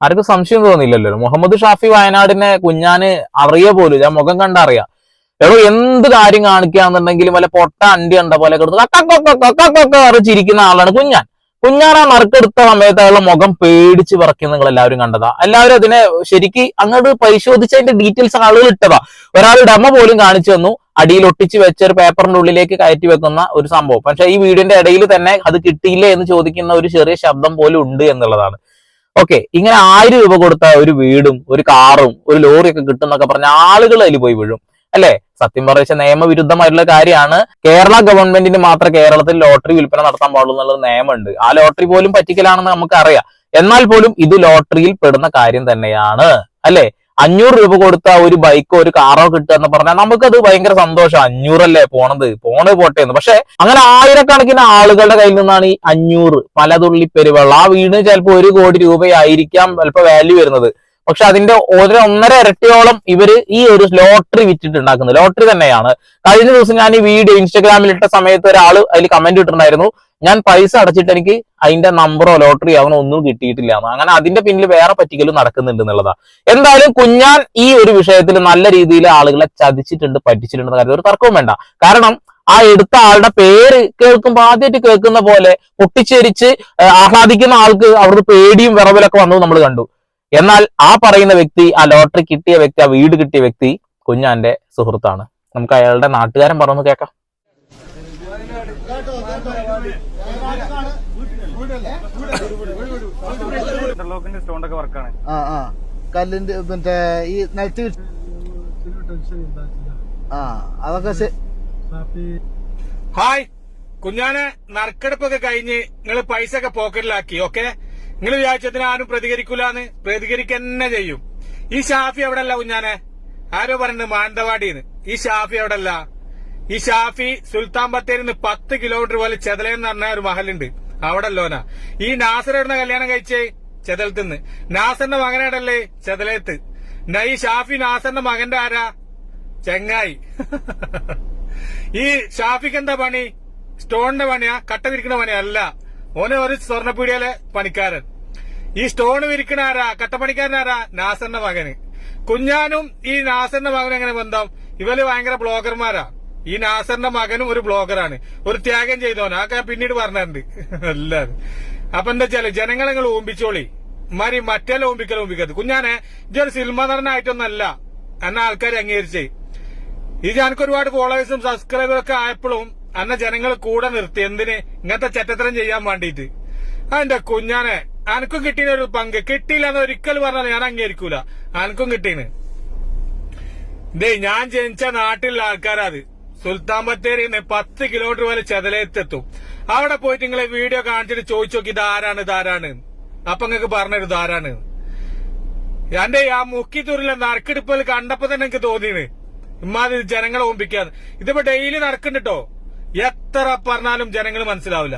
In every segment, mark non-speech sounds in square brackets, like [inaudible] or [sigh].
ആർക്കും സംശയം തോന്നില്ലല്ലോ മുഹമ്മദ് ഷാഫി വയനാടിനെ കുഞ്ഞാന് അറിയ പോലും ഞാൻ മുഖം കണ്ടറിയാം എടോ എന്ത് കാര്യം കാണിക്കുകയാണെന്നുണ്ടെങ്കിലും വല്ല പൊട്ട അണ്ടി കണ്ട പോലെ കിടന്ന് ചിരിക്കുന്ന ആളാണ് കുഞ്ഞാൻ. കുഞ്ഞാൻ ആ നറുക്കെടുത്ത സമയത്ത് അയാളുടെ മുഖം പേടിച്ച് വിറയ്ക്കുന്ന നിങ്ങൾ എല്ലാവരും കണ്ടതാ. എല്ലാവരും അതിനെ ശരിക്ക് അങ്ങോട്ട് പരിശോധിച്ച് അതിന്റെ ഡീറ്റെയിൽസ് ആളുകൾ ഇട്ടതാ. ഒരാൾ ഡെമ പോലും കാണിച്ചു തന്നു. അടിയിൽ ഒട്ടിച്ച് വെച്ച ഒരു പേപ്പറിന്റെ ഉള്ളിലേക്ക് കയറ്റി വെക്കുന്ന ഒരു സംഭവം. പക്ഷെ ഈ വീടിന്റെ ഇടയിൽ തന്നെ അത് കിട്ടിയില്ലേ എന്ന് ചോദിക്കുന്ന ഒരു ചെറിയ ശബ്ദം പോലും ഉണ്ട് എന്നുള്ളതാണ്. ഓക്കെ ഇങ്ങനെ ആയിരം രൂപ കൊടുത്ത ഒരു വീടും ഒരു കാറും ഒരു ലോറിയൊക്കെ കിട്ടും എന്നൊക്കെ പറഞ്ഞ ആളുകൾ അതിൽ പോയി വീഴും. അല്ലെ? സത്യം പറഞ്ഞ നിയമവിരുദ്ധമായിട്ടുള്ള കാര്യമാണ്. കേരള ഗവൺമെന്റിന് മാത്രം കേരളത്തിൽ ലോട്ടറി വിൽപ്പന നടത്താൻ പാടുള്ളൂ എന്നുള്ള നിയമമുണ്ട്. ആ ലോട്ടറി പോലും പറ്റിക്കലാണെന്ന് നമുക്കറിയാം. എന്നാൽ പോലും ഇത് ലോട്ടറിയിൽ പെടുന്ന കാര്യം തന്നെയാണ്. അല്ലെ? അഞ്ഞൂറ് രൂപ കൊടുത്ത ഒരു ബൈക്കോ ഒരു കാറോ കിട്ടുക എന്ന് പറഞ്ഞാൽ നമുക്കത് ഭയങ്കര സന്തോഷം. അഞ്ഞൂറല്ലേ പോണത്? പോണത് പോട്ടെ എന്ന്. പക്ഷെ അങ്ങനെ ആയിരക്കണക്കിന് ആളുകളുടെ കയ്യിൽ നിന്നാണ് ഈ അഞ്ഞൂറ് പലതുള്ളി പെരുവെള്ളം. ആ വീടിന് ചിലപ്പോൾ ഒരു കോടി രൂപയായിരിക്കാം ചിലപ്പോൾ വാല്യൂ വരുന്നത്. പക്ഷെ അതിന്റെ ഒരു ഒന്നര ഇരട്ടിയോളം ഇവർ ഈ ഒരു ലോട്ടറി വിറ്റിട്ടുണ്ടാക്കുന്നത്. ലോട്ടറി തന്നെയാണ്. കഴിഞ്ഞ ദിവസം ഞാൻ ഈ വീഡിയോ ഇൻസ്റ്റാഗ്രാമിൽ ഇട്ട സമയത്ത് ഒരാൾ അതിൽ കമന്റ് ഇട്ടിട്ടുണ്ടായിരുന്നു. ഞാൻ പൈസ അടച്ചിട്ട് എനിക്ക് അതിന്റെ നമ്പറോ ലോട്ടറി അങ്ങനെ ഒന്നും കിട്ടിയിട്ടില്ല അങ്ങനെ അതിന്റെ പിന്നിൽ വേറെ പറ്റിക്കലും നടക്കുന്നുണ്ട് എന്നുള്ളതാ എന്തായാലും കുഞ്ഞാൻ ഈ ഒരു വിഷയത്തിൽ നല്ല രീതിയിൽ ആളുകളെ ചതിച്ചിട്ടുണ്ട് പറ്റിച്ചിട്ടുണ്ട് കാര്യം ഒരു തർക്കവും വേണ്ട. കാരണം ആ എടുത്ത ആളുടെ പേര് കേൾക്കുമ്പോൾ ആദ്യമായിട്ട് കേൾക്കുന്ന പോലെ പൊട്ടിച്ചേരിച്ച് ആഹ്ലാദിക്കുന്ന ആൾക്ക് അവരുടെ പേടിയും വിറവലൊക്കെ വന്നത് നമ്മൾ കണ്ടു. എന്നാൽ ആ പറയുന്ന വ്യക്തി ആ ലോട്ടറി കിട്ടിയ വ്യക്തി ആ വീട് കിട്ടിയ വ്യക്തി കുഞ്ഞാന്റെ സുഹൃത്താണ്. നമുക്ക് അയാളുടെ നാട്ടുകാരൻ പറഞ്ഞു കേൾക്കാം. ഇന്റർലോക്കിന്റെ സ്റ്റോണ്ടൊക്കെ വർക്കാണ്. ആ ആ. കല്ലിന്റെ മറ്റേ ഈ ആ അതൊക്കെ ഹായ്. കുഞ്ഞാനെ നറുക്കെടുപ്പൊക്കെ കഴിഞ്ഞ് നിങ്ങൾ പൈസ ഒക്കെ പോക്കറ്റിലാക്കി ഓക്കെ? നിങ്ങൾ വിചാരിച്ചതിന് ആരും പ്രതികരിക്കൂലെന്ന്? പ്രതികരിക്കന്നെ ചെയ്യും. ഈ ഷാഫി എവിടെ അല്ല കുഞ്ഞാനെ? ആരോ പറയുന്നത് മാനന്തവാടിന്ന്. ഈ ഷാഫി എവിടെ അല്ല ഈ ഷാഫി സുൽത്താൻ ബത്തേരി നിന്ന് പത്ത് കിലോമീറ്റർ പോലെ ചെതലെന്ന് പറഞ്ഞ ഒരു മഹലുണ്ട്. അവിടെ അല്ലോന ഈ നാസർ എവിടുന്ന കല്യാണം കഴിച്ചേ? ചെതലത്തുനിന്ന് നാസറിന്റെ മകനാടല്ലേ? ചെതലയത്ത് ഈ ഷാഫി നാസറിന്റെ മകന്റെ ആരാ? ചെങ്ങായി. [laughs] ഈ ഷാഫിക്ക് എന്താ പണി? സ്റ്റോണിന്റെ പണിയാ? കട്ട തിരിക്കുന്ന പണിയാ? അല്ല. ഓനെ ഒരു സ്വർണപ്പീടിയയിലെ പണിക്കാരൻ. ഈ സ്റ്റോൺ വിരിക്കണ ആരാ? നാസറിന്റെ മകന്. കുഞ്ഞാനും ഈ നാസറിന്റെ മകനും എങ്ങനെ ബന്ധം? ഇവർ ഭയങ്കര ബ്ലോഗർമാരാ. ഈ നാസറിന്റെ മകനും ഒരു ബ്ലോഗറാണ്. ഒരു ത്യാഗം ചെയ്തോ അതൊക്കെ പിന്നീട് പറഞ്ഞിട്ടുണ്ട്. [laughs] എല്ലാരും. അപ്പൊ എന്താ വെച്ചാൽ ജനങ്ങളെ നിങ്ങൾ ഓമ്പിച്ചോളി മാരി മറ്റേ ഊമ്പിക്കൽ ഓമ്പിക്കരുത് കുഞ്ഞാനെ ഇതൊരു സിനിമ നടനായിട്ടൊന്നല്ല. എന്ന ആൾക്കാർ അംഗീകരിച്ചേ. ഇത് ഞങ്ങൾക്ക് ഒരുപാട് ഫോളോവേഴ്സും സബ്സ്ക്രൈബറും ഒക്കെ ആയപ്പോഴും അന്ന ജനങ്ങൾ കൂടെ നിർത്തി എന്തിന് ഇങ്ങനത്തെ ചെറ്റത്തരം ചെയ്യാൻ വേണ്ടിയിട്ട്. അതെന്റെ കുഞ്ഞാനെ അനക്കും കിട്ടീന ഒരു പങ്ക്. കിട്ടിയില്ല എന്ന് ഒരിക്കൽ പറഞ്ഞാൽ ഞാൻ അംഗീകരിക്കൂല. അനക്കും കിട്ടീന്. ദേ ഞാൻ ജനിച്ച നാട്ടിലുള്ള ആൾക്കാരത് സുൽത്താൻ നിന്ന് പത്ത് കിലോമീറ്റർ വരെ ചെതലേത്തെത്തും. അവിടെ പോയിട്ട് നിങ്ങളെ വീഡിയോ കാണിച്ചിട്ട് ചോദിച്ചു നോക്കി ഇതാരാണ് ഇതാരാണ്. അപ്പൊ നിങ്ങൾക്ക് പറഞ്ഞത് ഇതാരാണ്. എന്റെ ആ മുക്കിത്തൂരിലെ നറുക്കെടുപ്പിൽ കണ്ടപ്പോ തന്നെ എനിക്ക് തോന്നിയത് ഇമ്മാതിരി ജനങ്ങളെ ഓമ്പിക്കാന്ന് ഇതിപ്പോ ഡെയിലി നടക്കുന്നുണ്ടോ എത്ര പറഞ്ഞാലും ജനങ്ങൾ മനസ്സിലാവില്ല.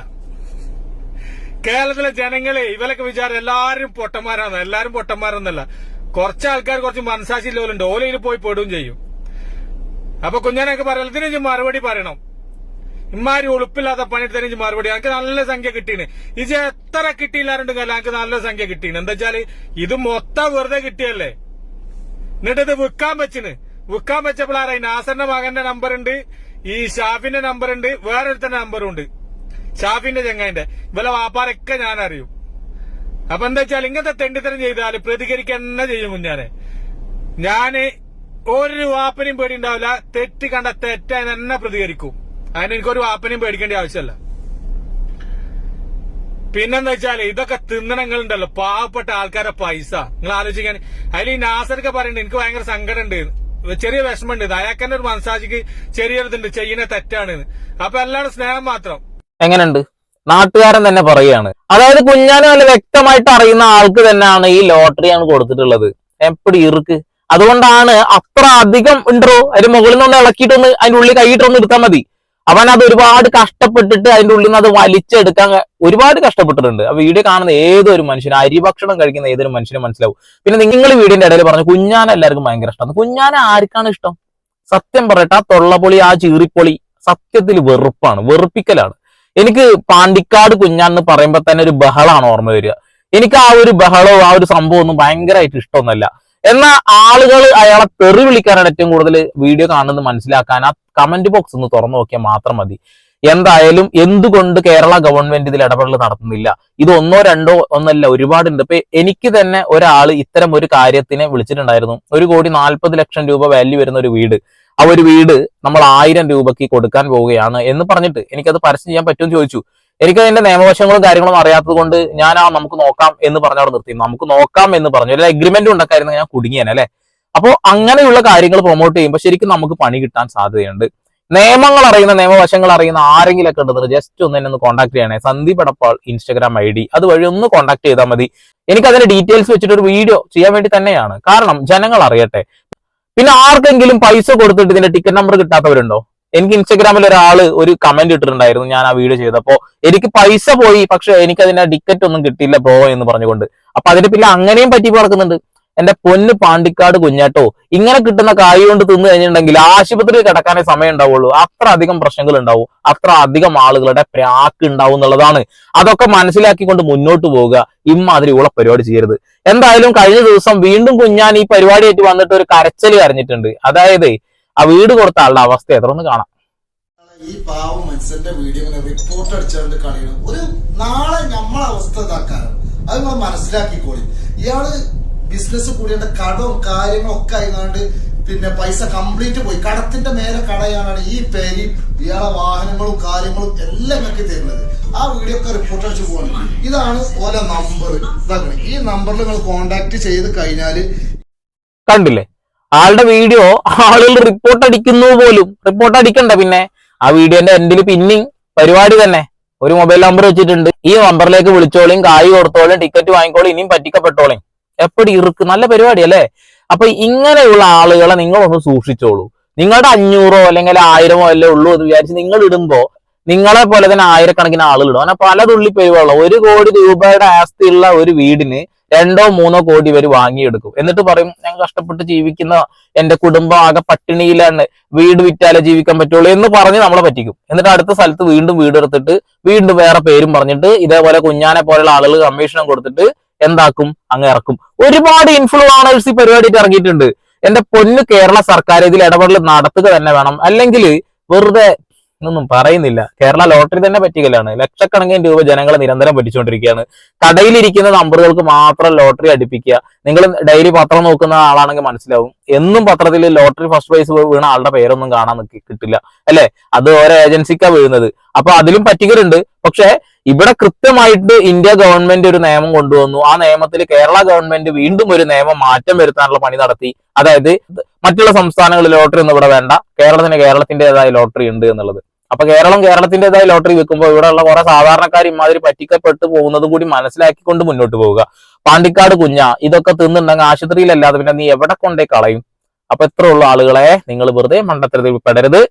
കേരളത്തിലെ ജനങ്ങളെ ഇവരൊക്കെ വിചാരം എല്ലാരും പൊട്ടന്മാരാണ്. എല്ലാരും പൊട്ടന്മാരെന്നല്ല. കുറച്ച് ആൾക്കാർ കുറച്ച് മനസ്സാശില്ലോലുണ്ട് ലോലുണ്ട് ഓലയിൽ പോയി പെടുകയും ചെയ്യും. അപ്പൊ കുഞ്ഞാനൊക്കെ പറയാം ഇതിന് മറുപടി പറയണം. ഇമാരി ഉളുപ്പില്ലാത്ത പണിയെടുത്തതിന് മറുപടി. എനിക്ക് നല്ല സംഖ്യ കിട്ടീന്. ഇത് എത്ര കിട്ടിയില്ലാരുണ്ടെങ്കിൽ എനിക്ക് നല്ല സംഖ്യ കിട്ടീന്. എന്താ വെച്ചാൽ ഇത് മൊത്തം വെറുതെ കിട്ടിയല്ലേ? എന്നിട്ട് ഇത് വിൽക്കാൻ വെച്ചിന്. വിൽക്കാൻ വെച്ചപ്പോൾ ആരായി നാസറിന്റെ മകന്റെ നമ്പർ ഉണ്ട്. ഈ ഷാഫിന്റെ നമ്പർ ഉണ്ട് വേറൊരുത്തന്റെ നമ്പറും ഉണ്ട്. ഷാഫിന്റെ ചെങ്ങായിന്റെ. ഇവലെ വാപ്പാരൊക്കെ ഞാൻ അറിയും അപ്പൊ എന്താ വെച്ചാൽ ഇങ്ങനത്തെ തെണ്ടിത്തരം ചെയ്താൽ പ്രതികരിക്കുന്ന ചെയ്യും കുഞ്ഞാനെ. ഞാൻ ഒരു വാപ്പനെയും പേടി ഉണ്ടാവില്ല തെറ്റ് കണ്ട തെറ്റായി തന്നെ പ്രതികരിക്കും. അതിന് എനിക്കൊരു വാപ്പനെയും പേടിക്കേണ്ട ആവശ്യമല്ല. പിന്നെന്താ വെച്ചാൽ ഇതൊക്കെ തിന്നണങ്ങളുണ്ടല്ലോ. പാവപ്പെട്ട ആൾക്കാരെ പൈസ. നിങ്ങൾ ആലോചിക്കാൻ. അതിൽ ഈ നാസർക്ക് പറയുന്നുണ്ട് എനിക്ക് ഭയങ്കര സങ്കടമുണ്ട്. ചെറിയ വിഷമമുണ്ട്. അയാൾക്കെന്നെ ഒരു മനസാജിക്ക് ചെറിയൊരിതുണ്ട്. ചെയ്യുന്ന തെറ്റാണ്. അപ്പൊ എല്ലാവരും സ്നേഹം മാത്രം. എങ്ങനെയുണ്ട്? നാട്ടുകാരൻ തന്നെ പറയുകയാണ്. അതായത് കുഞ്ഞാന് നല്ല വ്യക്തമായിട്ട് അറിയുന്ന ആൾക്ക് തന്നെയാണ് ഈ ലോട്ടറിയാണ് കൊടുത്തിട്ടുള്ളത്. എപ്പടി ഇറുക്ക്? അതുകൊണ്ടാണ് അത്ര അധികം ഉണ്ടോ? അതിന് മുകളിൽ നിന്ന് ഇളക്കിയിട്ടൊന്ന് അതിന്റെ ഉള്ളിൽ കൈയിട്ടൊന്ന് എടുത്താൽ മതി. അവൻ അത് ഒരുപാട് കഷ്ടപ്പെട്ടിട്ട് അതിന്റെ ഉള്ളിൽ നിന്ന് അത് വലിച്ചെടുക്കാൻ ഒരുപാട് കഷ്ടപ്പെട്ടിട്ടുണ്ട്. ആ വീഡിയോ കാണുന്ന ഏതൊരു മനുഷ്യനും അരി ഭക്ഷണം കഴിക്കുന്ന ഏതൊരു മനുഷ്യനും മനസ്സിലാവും. പിന്നെ നിങ്ങൾ വീടിന്റെ ഇടയിൽ പറഞ്ഞു കുഞ്ഞാന എല്ലാവർക്കും ഭയങ്കര ഇഷ്ടമാണ്. കുഞ്ഞാന ആർക്കാണ് ഇഷ്ടം? സത്യം പറയട്ടെ ആ ആ ചീറിപ്പൊളി സത്യത്തിൽ വെറുപ്പാണ് വെറുപ്പിക്കലാണ്. എനിക്ക് പാണ്ടിക്കാട് കുഞ്ഞാന്ന് പറയുമ്പോൾ തന്നെ ഒരു ബഹളാണ് ഓർമ്മ വരിക. എനിക്ക് ആ ഒരു ബഹളവും ആ ഒരു സംഭവം ഒന്നും ഭയങ്കരമായിട്ട് ഇഷ്ടമൊന്നുമല്ല. എന്നാൽ ആളുകൾ അയാളെ തെറി വിളിക്കാനാണ് ഏറ്റവും കൂടുതൽ വീഡിയോ കാണുന്നത് മനസ്സിലാക്കാൻ. ആ കമന്റ് ബോക്സ് ഒന്ന് തുറന്നു നോക്കിയാൽ മാത്രം മതി. എന്തായാലും എന്തുകൊണ്ട് കേരള ഗവൺമെന്റ് ഇതിൽ ഇടപെടൽ നടത്തുന്നില്ല? ഇത് ഒന്നോ രണ്ടോ ഒന്നല്ല ഒരുപാടുണ്ട്. ഇപ്പൊ എനിക്ക് തന്നെ ഒരാൾ ഇത്തരം ഒരു കാര്യത്തിനെ വിളിച്ചിട്ടുണ്ടായിരുന്നു. ഒരു കോടി നാൽപ്പത് ലക്ഷം രൂപ വാല്യൂ വരുന്ന ഒരു വീട്. ആ ഒരു വീട് നമ്മൾ ആയിരം രൂപയ്ക്ക് കൊടുക്കാൻ പോവുകയാണ് എന്ന് പറഞ്ഞിട്ട് എനിക്കത് പരസ്യം ചെയ്യാൻ പറ്റുമെന്ന് ചോദിച്ചു. എനിക്ക് അതിന്റെ നിയമവശങ്ങളും കാര്യങ്ങളും അറിയാത്തത് കൊണ്ട് ഞാൻ ആ നമുക്ക് നോക്കാം എന്ന് പറഞ്ഞ അവിടെ നിർത്തി. നമുക്ക് നോക്കാം എന്ന് പറഞ്ഞു. അല്ലെങ്കിൽ അഗ്രിമെന്റ് ഉണ്ടാക്കായിരുന്നു ഞാൻ കുടുങ്ങിയാണ് അല്ലെ? അപ്പോൾ അങ്ങനെയുള്ള കാര്യങ്ങൾ പ്രൊമോട്ട് ചെയ്യുമ്പോൾ ശരിക്കും നമുക്ക് പണി കിട്ടാൻ സാധ്യതയുണ്ട്. നിയമങ്ങൾ അറിയുന്ന നിയമവശങ്ങൾ അറിയുന്ന ആരെങ്കിലും ഒക്കെ ഉണ്ടെന്ന് ജസ്റ്റ് ഒന്ന് എന്നെ ഒന്ന് കോൺടാക്ട് ചെയ്യണേ. Sandeep Edappal Instagram I D അതുവഴി ഒന്ന് കോൺടാക്ട് ചെയ്താൽ മതി. എനിക്ക് അതിന്റെ ഡീറ്റെയിൽസ് വെച്ചിട്ട് ഒരു വീഡിയോ ചെയ്യാൻ വേണ്ടി തന്നെയാണ്. കാരണം ജനങ്ങൾ അറിയട്ടെ. പിന്നെ ആർക്കെങ്കിലും പൈസ കൊടുത്തിട്ട് ഇതിന്റെ ടിക്കറ്റ് നമ്പർ കിട്ടാത്തവരുണ്ടോ? എനിക്ക് ഇൻസ്റ്റഗ്രാമിൽ ഒരാൾ ഒരു കമന്റ് ഇട്ടിട്ടുണ്ടായിരുന്നു ഞാൻ ആ വീഡിയോ ചെയ്തപ്പോ എനിക്ക് പൈസ പോയി പക്ഷെ എനിക്ക് അതിന്റെ ടിക്കറ്റ് ഒന്നും കിട്ടിയില്ല ബ്രോ എന്ന് പറഞ്ഞുകൊണ്ട്. അപ്പൊ അതിന് പിന്നെ അങ്ങനെയും പറ്റി പറക്കുന്നുണ്ട് എന്റെ പൊന്ന് പാണ്ടിക്കാട് കുഞ്ഞാട്ടോ ഇങ്ങനെ കിട്ടുന്ന കായ് കൊണ്ട് തിന്നു കഴിഞ്ഞിട്ടുണ്ടെങ്കിൽ ആശുപത്രിയിൽ കിടക്കാനേ സമയം ഉണ്ടാവുള്ളൂ. അത്ര അധികം പ്രശ്നങ്ങൾ ഉണ്ടാവും. അത്ര അധികം ആളുകളുടെ പ്രാക്ക് ഉണ്ടാവും എന്നുള്ളതാണ്. അതൊക്കെ മനസ്സിലാക്കിക്കൊണ്ട് മുന്നോട്ട് പോവുക. ഇമ്മാതിരി ഉള്ള പരിപാടി ചെയ്യരുത്. എന്തായാലും കഴിഞ്ഞ ദിവസം വീണ്ടും കുഞ്ഞാൻ ഈ പരിപാടിയായിട്ട് വന്നിട്ട് ഒരു കരച്ചൽ കരഞ്ഞിട്ടുണ്ട്. അതായത് ആ വീട് കൊടുത്ത ആളുടെ അവസ്ഥ എത്ര ഒന്ന് കാണാം. ഈ പാവം മനുഷ്യന്റെ വീഡിയോ റിപ്പോർട്ട് അടിച്ചുകൊണ്ട് കളിയണം. ഒരു നാളെ നമ്മളെ അവസ്ഥ ഇതാക്കാനും. അത് നമ്മൾ മനസ്സിലാക്കിക്കോളി. ഇയാൾ ബിസിനസ് കൂടിയുടെ കടവും കാര്യങ്ങളും ഒക്കെ ആയിക്കാണ്ട് പിന്നെ പൈസ കംപ്ലീറ്റ് പോയി. കടത്തിന്റെ മേലെ കടയാണ് ഈ പേര് ഇയാളെ വാഹനങ്ങളും കാര്യങ്ങളും എല്ലാം ഒക്കെ തരുന്നത്. ആ വീഡിയോ ഒക്കെ റിപ്പോർട്ട് അടിച്ച് പോകണം ഇതാണ് ഓരോ നമ്പർ ഇതാക്കണം ഈ നമ്പറിൽ നിങ്ങൾ കോണ്ടാക്ട് ചെയ്ത് കഴിഞ്ഞാൽ കണ്ടില്ലേ? ആളുടെ വീഡിയോ ആളുകൾ റിപ്പോർട്ട് അടിക്കുന്നു പോലും. റിപ്പോർട്ട് അടിക്കണ്ട പിന്നെ. ആ വീഡിയോന്റെ എൻഡിൽ പിന്നെയും പരിപാടി തന്നെ. ഒരു മൊബൈൽ നമ്പർ വെച്ചിട്ടുണ്ട്. ഈ നമ്പറിലേക്ക് വിളിച്ചോളിയും കായ് കൊടുത്തോളും ടിക്കറ്റ് വാങ്ങിക്കോളും ഇനിയും പറ്റിക്കപ്പെട്ടോളും. എപ്പടി ഇറുക്ക് നല്ല പരിപാടി അല്ലേ? അപ്പൊ ഇങ്ങനെയുള്ള ആളുകളെ നിങ്ങൾ ഒന്ന് സൂക്ഷിച്ചോളൂ. നിങ്ങളുടെ അഞ്ഞൂറോ അല്ലെങ്കിൽ ആയിരമോ അല്ലേ ഉള്ളൂ എന്ന് വിചാരിച്ച് നിങ്ങൾ ഇടുമ്പോ നിങ്ങളെ പോലെ തന്നെ ആയിരക്കണക്കിന് ആളുകൾ ഇടും. അങ്ങനെ പല തുള്ളി പെരുവുള്ള. ഒരു കോടി രൂപയുടെ ആസ്തിയുള്ള ഒരു വീടിന് രണ്ടോ മൂന്നോ കോടി പേര് വാങ്ങിയെടുക്കും. എന്നിട്ട് പറയും ഞാൻ കഷ്ടപ്പെട്ട് ജീവിക്കുന്ന എന്റെ കുടുംബം ആകെ പട്ടിണിയിലാണ്. വീട് വിറ്റാലേ ജീവിക്കാൻ പറ്റുള്ളൂ എന്ന് പറഞ്ഞ് നമ്മളെ പറ്റിക്കും. എന്നിട്ട് അടുത്ത സ്ഥലത്ത് വീണ്ടും വീട് എടുത്തിട്ട് വീണ്ടും വേറെ പേരും പറഞ്ഞിട്ട് ഇതേപോലെ കുഞ്ഞാനെ പോലെയുള്ള ആളുകൾ കമ്മീഷനും കൊടുത്തിട്ട് എന്താക്കും? അങ്ങ് ഇറക്കും. ഒരുപാട് ഇൻഫ്ലുവാണേഴ്സ് ഈ പരിപാടിയിട്ട് ഇറങ്ങിയിട്ടുണ്ട്. എന്റെ പൊന്നു കേരള സർക്കാർ ഇതിൽ ഇടപെടൽ നടത്തുക തന്നെ വേണം. അല്ലെങ്കിൽ വെറുതെ ഒന്നും പറയുന്നില്ല. കേരള ലോട്ടറി തന്നെ പറ്റിക്കലാണ്. ലക്ഷക്കണക്കിന് രൂപ ജനങ്ങളെ നിരന്തരം പറ്റിച്ചുകൊണ്ടിരിക്കുകയാണ് കടയിലിരിക്കുന്ന നമ്പറുകൾക്ക് മാത്രം ലോട്ടറി അടുപ്പിക്കുക. നിങ്ങൾ ഡെയിലി പത്രം നോക്കുന്ന ആളാണെങ്കിൽ മനസ്സിലാവും. എന്നും പത്രത്തിൽ ലോട്ടറി ഫസ്റ്റ് പ്രൈസ് വീണ ആളുടെ പേരൊന്നും കാണാൻ കിട്ടില്ല. അല്ലെ? അത് ഓരോ ഏജൻസിക്കാ വീഴുന്നത്. അപ്പൊ അതിലും പറ്റിക്കലുണ്ട്. പക്ഷെ ഇവിടെ കൃത്യമായിട്ട് ഇന്ത്യ ഗവൺമെന്റ് ഒരു നിയമം കൊണ്ടുവന്നു. ആ നിയമത്തിൽ കേരള ഗവൺമെന്റ് വീണ്ടും ഒരു നിയമം മാറ്റം വരുത്താനുള്ള പണി നടത്തി. അതായത് മറ്റുള്ള സംസ്ഥാനങ്ങളിൽ ലോട്ടറി ഒന്നും ഇവിടെ വേണ്ട. കേരളത്തിന് കേരളത്തിന്റേതായ ലോട്ടറി ഉണ്ട് എന്നുള്ളത്. അപ്പൊ കേരളം കേരളത്തിന്റേതായ ലോട്ടറി വെക്കുമ്പോൾ ഇവിടെയുള്ള കുറെ സാധാരണക്കാർ ഇമാതിരി പറ്റിക്കപ്പെട്ട് പോകുന്നത് കൂടി മനസ്സിലാക്കിക്കൊണ്ട് മുന്നോട്ട് പോവുക. പാണ്ടിക്കാട് കുഞ്ഞ ഇതൊക്കെ തിന്നുണ്ടെങ്കിൽ ആശുപത്രിയിലല്ലാതെ പിന്നെ നീ എവിടെ കൊണ്ടേ കളയും? അപ്പൊ എത്ര ഉള്ള ആളുകളെ. നിങ്ങൾ വെറുതെ മണ്ടത്തരത്തിൽ പെടരുത്.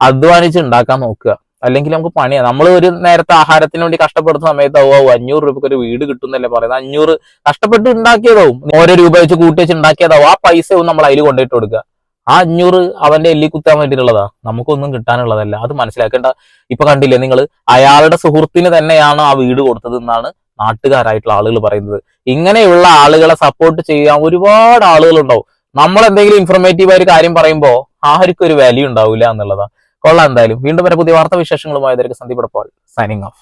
അധ്വാനിച്ച് ഉണ്ടാക്കാൻ നോക്കുക. അല്ലെങ്കിൽ നമുക്ക് പണിയാണ് നമ്മൾ ഒരു നേരത്തെ ആഹാരത്തിന് വേണ്ടി കഷ്ടപ്പെടുന്ന സമയത്ത് ഓ അഞ്ഞൂറ് രൂപയ്ക്ക് ഒരു വീട് കിട്ടുന്നല്ലേ പറയുന്നത്. അഞ്ഞൂറ് കഷ്ടപ്പെട്ട് ഉണ്ടാക്കിയതാവും. ഓരോ രൂപ വെച്ച് കൂട്ടി വെച്ച് ഉണ്ടാക്കിയതാവും. ആ പൈസയും നമ്മൾ അതിൽ കൊണ്ടിട്ട് കൊടുക്കുക. ആ അഞ്ഞൂറ് അവന്റെ എല്ലി കുത്താൻ വേണ്ടിയിട്ടുള്ളതാ. നമുക്കൊന്നും കിട്ടാനുള്ളതല്ല. അത് മനസ്സിലാക്കേണ്ട. ഇപ്പൊ കണ്ടില്ലേ നിങ്ങൾ അയാളുടെ സുഹൃത്തിന് തന്നെയാണ് ആ വീട് കൊടുത്തത് എന്നാണ് നാട്ടുകാരായിട്ടുള്ള ആളുകൾ പറയുന്നത്. ഇങ്ങനെയുള്ള ആളുകളെ സപ്പോർട്ട് ചെയ്യാൻ ഒരുപാട് ആളുകൾ ഉണ്ടാവും നമ്മൾ എന്തെങ്കിലും ഇൻഫർമേറ്റീവ് ആയ ഒരു കാര്യം പറയുമ്പോൾ ആർക്കും ഒരു വാല്യൂ ഉണ്ടാവില്ല എന്നുള്ളതാ. കൊള്ളാം എന്തായാലും. വീണ്ടും വരെ പുതിയ വാർത്താ വിശേഷങ്ങളുമായി സന്ദീപ് സൈനിങ് ഓഫ്